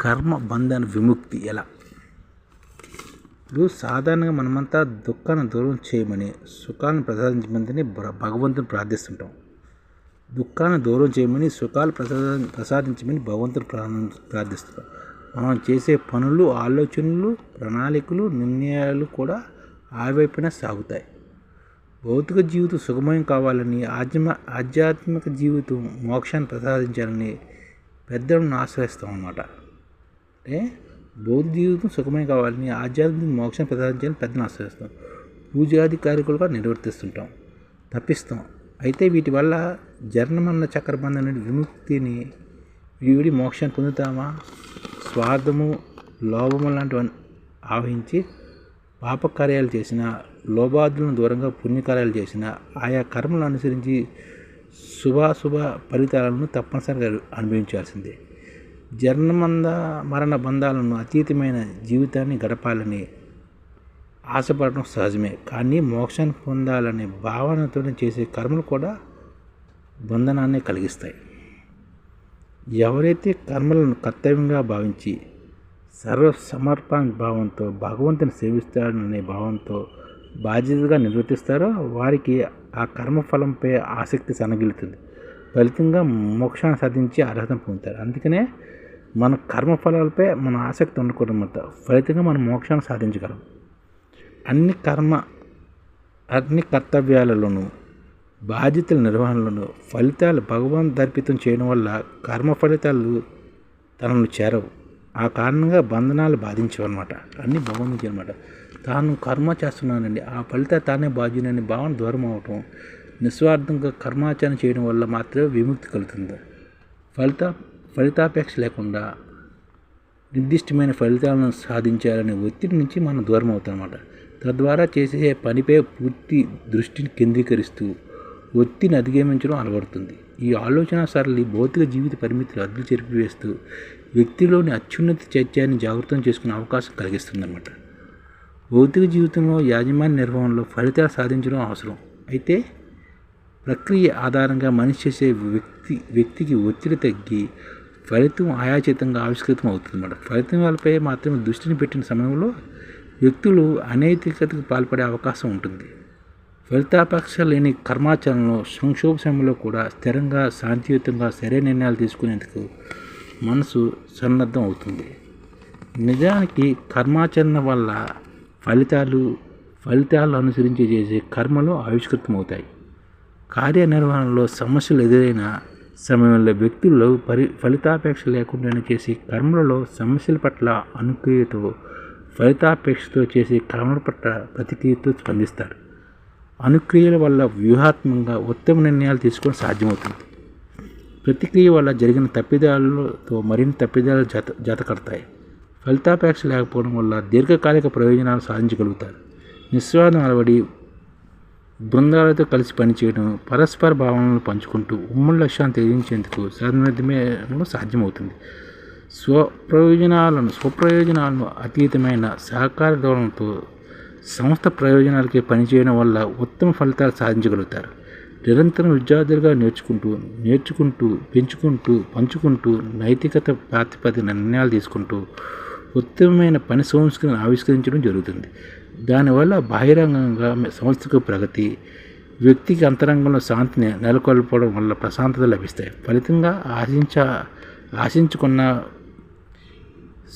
కర్మ బంధన విముక్తి ఎలా? ఇప్పుడు సాధారణంగా మనమంతా దుఃఖాన్ని దూరం చేయమని సుఖాలను ప్రసాదించమని భ- భగవంతుని ప్రార్థిస్తుంటాం. దుఃఖాన్ని దూరం చేయమని సుఖాలు ప్రసాద ప్రసాదించమని భగవంతుని ప్రార్థిస్తున్నాం మనం చేసే పనులు ఆలోచనలు ప్రణాళికలు నిర్ణయాలు కూడా ఆ వైపునే సాగుతాయి. భౌతిక జీవితం సుఖమయం కావాలని ఆధ్యమ ఆధ్యాత్మిక జీవితం మోక్షాన్ని ప్రసాదించాలని పెద్దలను ఆశ్రయిస్తాం అన్నమాట అంటే భౌతిక జీవితం సుఖమే కావాలని ఆధ్యాత్మిక మోక్షం ప్రదార్థాలు పెద్దను ఆశ్రయిస్తాం పూజాది కార్యక్రమాలు కూడా నిర్వర్తిస్తుంటాం తప్పిస్తాం. అయితే వీటి వల్ల జన్మన్న చక్రబంధం నుండి విముక్తిని వీడి మోక్షాన్ని పొందుతామా? స్వార్థము లోభము లాంటివన్నీ ఆవహించి పాపకార్యాలు చేసిన లోభాదులను దూరంగా పుణ్యకార్యాలు చేసిన ఆయా కర్మలను అనుసరించి శుభాశుభ ఫలితాలను తప్పనిసరిగా అనుభవించాల్సిందే. జన్మంద మరణ బంధాలను అతీతమైన జీవితాన్ని గడపాలని ఆశపడటం సహజమే. కానీ మోక్షాన్ని పొందాలనే భావనతో చేసే కర్మలు కూడా బంధనాన్ని కలిగిస్తాయి. ఎవరైతే కర్మలను కర్తవ్యంగా భావించి సర్వ సమర్పణ భావంతో భగవంతుని సేవిస్తాడనే భావంతో బాధ్యతగా నిర్వర్తిస్తారో వారికి ఆ కర్మఫలంపై ఆసక్తి సనగిలుతుంది ఫలితంగా మోక్షాన్ని సాధించి అర్హత పొందుతారు. అందుకనే మన కర్మఫలాలపై మన ఆసక్తి ఉండకూడదు అన్నమాట. ఫలితంగా మనం మోక్షాన్ని సాధించగలం. అన్ని కర్మ అన్ని కర్తవ్యాలలోనూ బాధ్యతల నిర్వహణలోనూ ఫలితాలు భగవాన్ దర్పితం చేయడం వల్ల కర్మ ఫలితాలు తనను చేరవు. ఆ కారణంగా బంధనాలు బాధించవన్నమాట అన్నీ భగవంతుడి అనమాట తాను కర్మ చేస్తున్నానండి. ఆ ఫలితాలు తానే బాధ్యునని భావన దూరం అవటం నిస్వార్థంగా కర్మాచరణ చేయడం వల్ల మాత్రమే విముక్తి కలుగుతుంది. ఫలిత ఫలితాపేక్ష లేకుండా నిర్దిష్టమైన ఫలితాలను సాధించాలనే ఒత్తిడి నుంచి మనం దూరం అవుతామన్నమాట. తద్వారా చేసే పనిపై పూర్తి దృష్టిని కేంద్రీకరిస్తూ ఒత్తిడిని అధిగమించడం అలవడుతుంది. ఈ ఆలోచన సరళి భౌతిక జీవిత పరిమితులు అడ్డు చెరిపివేస్తూ వ్యక్తిలోని అత్యున్నత చైత్యాన్ని జాగృతం చేసుకునే అవకాశం కలిగిస్తుందన్నమాట. భౌతిక జీవితంలో యాజమాన్య నిర్వహణలో ఫలితాలు సాధించడం అవసరం. అయితే ప్రక్రియ ఆధారంగా మనిషి చేసే వ్యక్తి వ్యక్తికి ఒత్తిడి తగ్గి ఫలితం ఆయాచితంగా ఆవిష్కృతం అవుతుందన్నమాట ఫలితం వాళ్ళపై మాత్రమే దృష్టిని పెట్టిన సమయంలో వ్యక్తులు అనైతికతకు పాల్పడే అవకాశం ఉంటుంది. ఫలితాపేక్ష లేని కర్మాచరణలో సంక్షోభ సమయంలో కూడా స్థిరంగా శాంతియుతంగా సరైన నిర్ణయాలు తీసుకునేందుకు మనసు సన్నద్ధం అవుతుంది. నిజానికి కర్మాచరణ వల్ల ఫలితాలు ఫలితాలు అనుసరించి చేసే కర్మలు ఆవిష్కృతమవుతాయి. కార్యనిర్వహణలో సమస్యలు ఎదురైన సమయంలో వ్యక్తుల్లో పరి ఫలితాపేక్ష లేకుండానే చేసే కర్మలలో సమస్యల పట్ల అనుక్రియతో ఫలితాపేక్షతో చేసే కర్మల పట్ల ప్రతిక్రియతో స్పందిస్తారు. అనుక్రియల వల్ల వ్యూహాత్మకంగా ఉత్తమ నిర్ణయాలు తీసుకోవడం సాధ్యమవుతుంది. ప్రతిక్రియ వల్ల జరిగిన తప్పిదాలతో మరిన్ని తప్పిదాలు జత జతకడతాయి. ఫలితాపేక్ష లేకపోవడం వల్ల దీర్ఘకాలిక ప్రయోజనాలు సాధించగలుగుతారు. నిస్వార్థం అలవడి బృందాలతో కలిసి పనిచేయడం పరస్పర భావనలను పంచుకుంటూ ఉమ్మడి లక్ష్యాన్ని తెలియించేందుకు సాధ్యమేమో సాధ్యమవుతుంది. స్వప్రయోజనాలను స్వప్రయోజనాలను అతీతమైన సహకార ధోరణితో సంస్థ ప్రయోజనాలకే పనిచేయడం వల్ల ఉత్తమ ఫలితాలు సాధించగలుగుతారు. నిరంతరం విద్యార్థులుగా నేర్చుకుంటూ నేర్చుకుంటూ పెంచుకుంటూ పంచుకుంటూ నైతికత ప్రాతిపదిక నిర్ణయాలు తీసుకుంటూ ఉత్తమమైన పని సంస్కృతిని ఆవిష్కరించడం జరుగుతుంది. దానివల్ల బాహిరంగంగా సంస్థకు ప్రగతి వ్యక్తికి అంతరంగంలో శాంతిని నెలకొల్పడం వల్ల ప్రశాంతత లభిస్తాయి. ఫలితంగా ఆశించ ఆశించుకున్న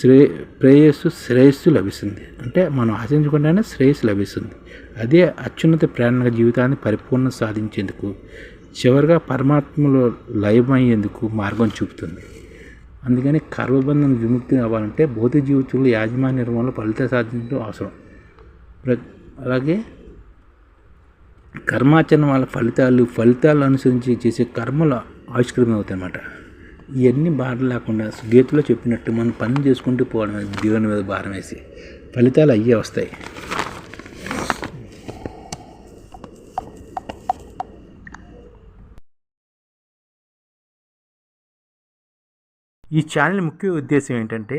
శ్రే ప్రేయస్సు శ్రేయస్సు లభిస్తుంది. అంటే మనం ఆశించకుండానే శ్రేయస్సు లభిస్తుంది. అదే అత్యున్నత ప్రేరణ జీవితాన్ని పరిపూర్ణ సాధించేందుకు చివరిగా పరమాత్మలో లయమయ్యేందుకు మార్గం చూపుతుంది. అందుకని కర్మబంధం విముక్తి అవ్వాలంటే భౌతిక జీవితంలో యాజమాన్య నిర్మాణంలో ఫలితాలు సాధించడం అవసరం. అలాగే కర్మాచరణ వాళ్ళ ఫలితాలు ఫలితాలు అనుసరించి చేసే కర్మలు ఆవిష్కరణ అవుతాయి అన్నమాట ఇవన్నీ భారం లేకుండా గీతలో చెప్పినట్టు మనం పని చేసుకుంటూ పోవడం దేవుని మీద భారం వేసి ఫలితాలు అయ్యే వస్తాయి. ఈ ఛానల్ ముఖ్య ఉద్దేశం ఏంటంటే